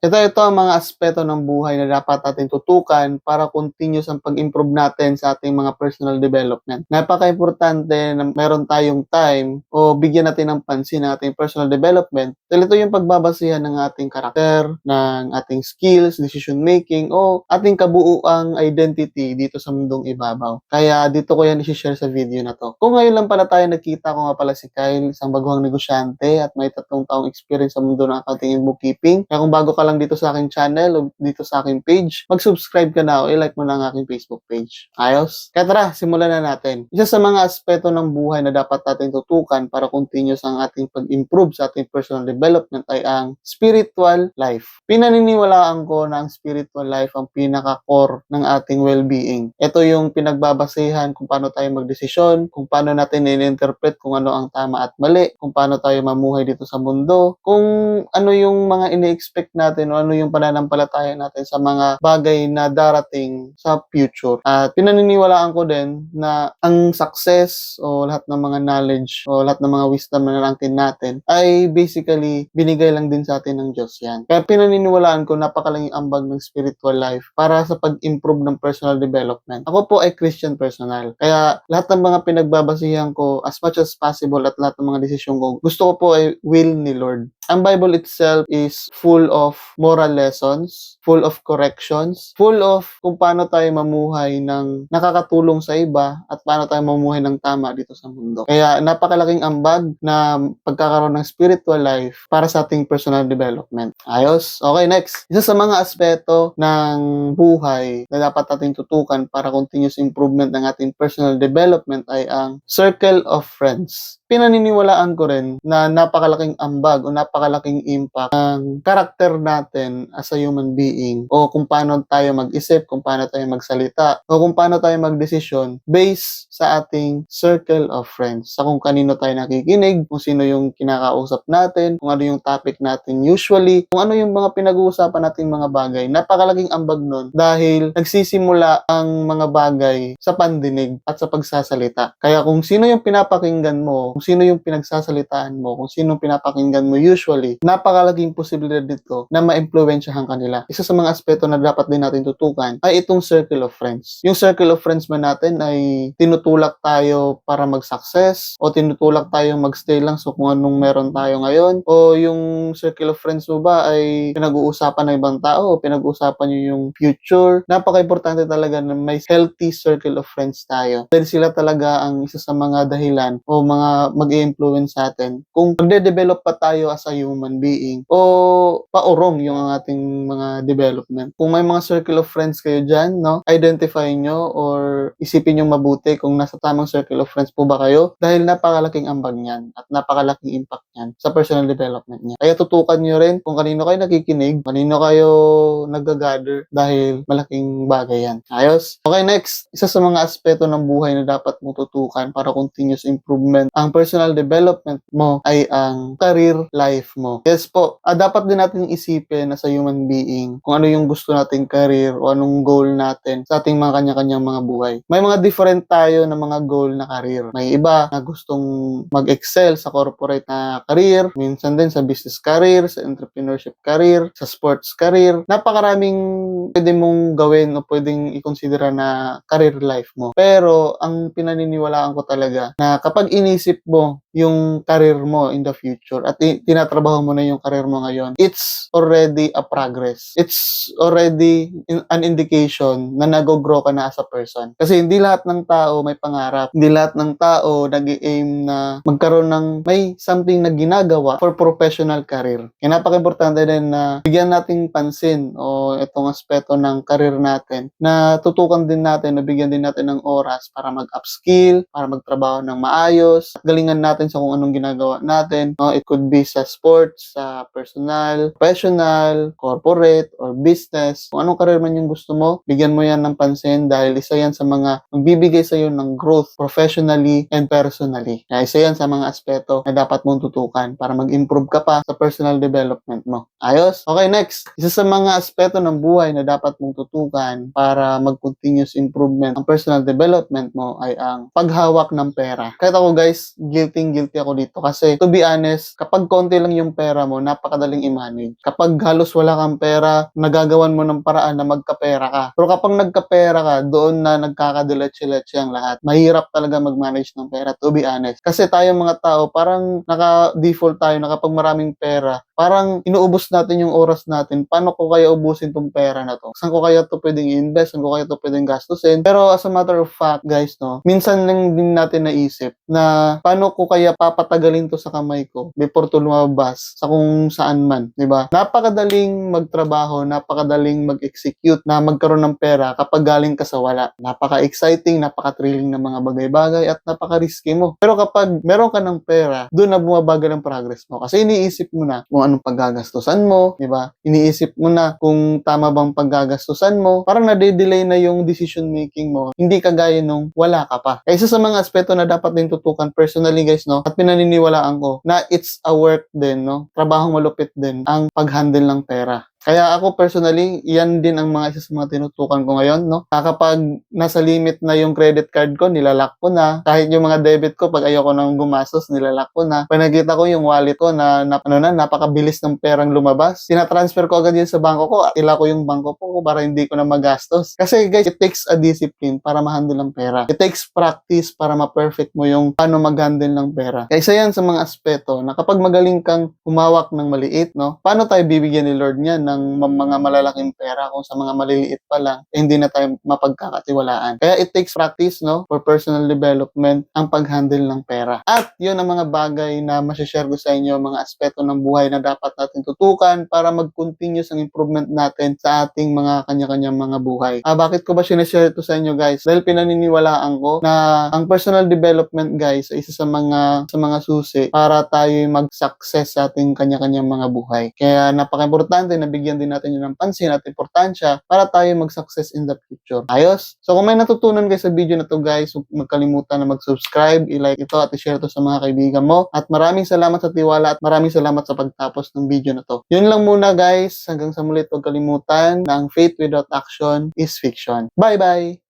Ito, ito ang mga aspeto ng buhay na dapat natin tutukan para continuous ang pag-improve natin sa ating mga personal development. Napaka-importante na meron tayong time o bigyan natin ng pansin ang ating personal development dahil ito yung pagbabasihan ng ating karakter, ng ating skills, decision making, o ating kabuuang identity dito sa mundong ibabaw. Kaya dito ko yan i-share sa video na to. Kung ngayon lang pala tayo nagkita ko nga pala si Kyle, isang baguhang negosyante at may tatlong taong experience sa mundo ng accounting and bookkeeping. Kaya kung bago ka lang dito sa aking channel o dito sa aking page, mag-subscribe ka na o i-like mo na ang aking Facebook page. Ayos? Kaya tara, simulan na natin. Isa sa mga aspeto ng buhay na dapat natin tutukan para continuous ang ating pag-improve sa ating personal development ay ang spiritual life. Pinaniniwalaan ko na ang spiritual life ang pinaka-core ng ating well-being. Ito yung pinagbabasehan kung paano tayo magdesisyon, kung paano natin in-interpret kung ano ang tama at mali, kung paano tayo mamuhay dito sa mundo, kung ano yung mga ini-expect natin o ano yung pananampalataya natin sa mga bagay na darating sa future. At pinaniniwalaan ko din na ang success o lahat ng mga knowledge o lahat ng mga wisdom na natin natin ay basically binigay lang din sa atin ng Diyos yan. Kaya pinaniniwalaan ko napakalaking ambag ng spiritual life para sa pag-improve ng personal development. Ako po ay Christian personal. Kaya lahat ng mga pinagbabasihan ko as much as possible at lahat ng mga desisyon ko, gusto ko po ay will ni Lord. Ang Bible itself is full of moral lessons, full of corrections, full of kung paano tayo mamuhay ng nakakatulong sa iba at paano tayo mamuhay ng tama dito sa mundo. Kaya napakalaking ambag na pagkakaroon ng spiritual life para sa ating personal development. Ayos? Okay, next. Isa sa mga aspeto ng buhay na dapat nating tutukan para continuous improvement ng ating personal development ay ang circle of friends pinaniniwalaan ko rin na napakalaking ambag o napakalaking impact ng karakter natin as a human being o kung paano tayo mag-isip, kung paano tayo magsalita o kung paano tayo magdesisyon based sa ating circle of friends. Sa kung kanino tayo nakikinig, kung sino yung kinakausap natin, kung ano yung topic natin usually, kung ano yung mga pinag-uusapan nating mga bagay. Napakalaking ambag nun dahil nagsisimula ang mga bagay sa pandinig at sa pagsasalita. Kaya kung sino yung pinapakinggan mo, kung sino yung pinagsasalitaan mo, kung sino pinapakinggan mo usually, napakalaking posibilidad nito na ma-impluensyahan kanila. Isa sa mga aspeto na dapat din natin tutukan ay itong circle of friends. Yung circle of friends man natin ay tinutulak tayo para mag-success o tinutulak tayo mag-stay lang so kung anong meron tayo ngayon o yung circle of friends mo ba ay pinag-uusapan ng ibang tao o pinag-uusapan nyo yung future. Napaka-importante talaga na may healthy circle of friends tayo. Dahil sila talaga ang isa sa mga dahilan o mga mag influence sa atin kung magde-develop pa tayo as a human being o paurong yung ating mga development. Kung may mga circle of friends kayo dyan, no, identify nyo or isipin nyo mabuti kung nasa tamang circle of friends po ba kayo dahil napakalaking ambag niyan at napakalaking impact niyan sa personal development niya. Kaya tutukan nyo rin kung kanino kayo nakikinig, kanino kayo nag-gather dahil malaking bagay yan. Ayos? Okay, next. Isa sa mga aspeto ng buhay na dapat mo tutukan para continuous improvement ang personal development mo ay ang career life mo. Yes po, ah, dapat din natin isipin na sa human being kung ano yung gusto nating career o anong goal natin sa ating mga kanya-kanyang mga buhay. May mga different tayo na mga goal na career. May iba na gustong mag-excel sa corporate na career, minsan din sa business career, sa entrepreneurship career, sa sports career. Napakaraming pwede mong gawin o pwedeng i-consider na career life mo. Pero ang pinaniniwalaan ko talaga na kapag inisip mo yung career mo in the future at tinatrabaho mo na yung career mo ngayon, it's already a progress. It's already in- an indication na nag-grow ka na as a person. Kasi hindi lahat ng tao may pangarap. Hindi lahat ng tao nag aim na magkaroon ng may something na ginagawa for professional career. Kaya napaka-importante din na bigyan nating pansin o itong aspeto ng career natin na tutukan din natin o bigyan din natin ng oras para mag-upskill, para magtrabaho ng maayos, galingan natin sa kung anong ginagawa natin. No? It could be sa sports, sa personal, professional, corporate, or business. Kung anong career man yung gusto mo, bigyan mo yan ng pansin dahil isa yan sa mga magbibigay sa iyo ng growth professionally and personally. Kaya isa yan sa mga aspeto na dapat mong tutukan para mag-improve ka pa sa personal development mo. Ayos? Okay, next. Isa sa mga aspeto ng buhay na dapat mong tutukan para mag-continuous improvement ang personal development mo ay ang paghawak ng pera. Kahit ako guys, guilty guilty ako dito kasi to be honest, kapag konti lang yung pera mo, napakadaling i-manage. Kapag halos wala kang pera, nagagawan mo ng paraan na magkapera ka. Pero kapag nagkapera ka, doon na nagkakadiletsi-letsi ang lahat. Mahirap talaga mag-manage ng pera, to be honest. Kasi tayo mga tao, parang naka-default tayo na kapag maraming pera, parang inuubos natin yung oras natin. Paano ko kaya ubusin tong pera na to? Saan ko kaya to pwedeng i-invest? Saan ko kaya to pwedeng gastusin? Pero as a matter of fact, guys, no, minsan lang din natin naisip na paano ko kaya papatagalin to sa kamay ko before to lumabas sa kung saan man, di ba? Napakadaling magtrabaho, napakadaling mag-execute na magkaroon ng pera kapag galing ka sa wala. Napaka-exciting, napaka-thrilling ng mga bagay-bagay at napaka-risky mo. Pero kapag meron ka ng pera, doon na bumabagal ang progress mo. Kasi iniisip mo na kung anong paggagastusan mo, di ba? Iniisip mo na kung tama bang paggagastusan mo. Parang nade-delay na yung decision making mo. Hindi kagaya nung wala ka pa. Kaya isa sa mga aspeto na dapat din tutukan personally guys, no? At pinaniniwalaan ko na it's a work din, no? Trabahong malupit din ang pag-handle ng pera. Kaya ako personally, yan din ang mga isa sa mga tinutukan ko ngayon, no? Kapag nasa limit na yung credit card ko, nilalak ko na. Kahit yung mga debit ko, pag ayoko nang gumastos, nilalak ko na. Pag nakita ko yung wallet ko na, na ano na, napakabilis ng perang lumabas, tinatransfer ko agad yun sa bangko ko, at ila ko yung bangko ko para hindi ko na magastos. Kasi guys, it takes a discipline para ma-handle ang pera. It takes practice para ma-perfect mo yung paano mag-handle ng pera. Kaya isa yan sa mga aspeto na kapag magaling kang humawak ng maliit, no? Paano tayo bibigyan ni Lord niyan ng mga malalaking pera kung sa mga maliliit pa lang, eh, hindi na tayo mapagkakatiwalaan. Kaya it takes practice, no? For personal development, ang pag-handle ng pera. At yun ang mga bagay na masashare ko sa inyo, mga aspeto ng buhay na dapat natin tutukan para mag-continuous ang improvement natin sa ating mga kanya-kanyang mga buhay. Ah, bakit ko ba sinashare ito sa inyo guys? Dahil pinaniniwalaan ko na ang personal development guys ay isa sa mga sa mga susi para tayo mag-success sa ating kanya-kanyang mga buhay. Kaya napaka-importante na bigyan din natin yun ng pansin at importansya para tayo mag-success in the future. Ayos? So kung may natutunan guys sa video na to guys, magkalimutan na mag-subscribe, i-like ito at i-share to sa mga kaibigan mo. At maraming salamat sa tiwala at maraming salamat sa pagtapos ng video na to. Yun lang muna guys. Hanggang sa muli, huwag kalimutan na ang faith without action is fiction. Bye-bye!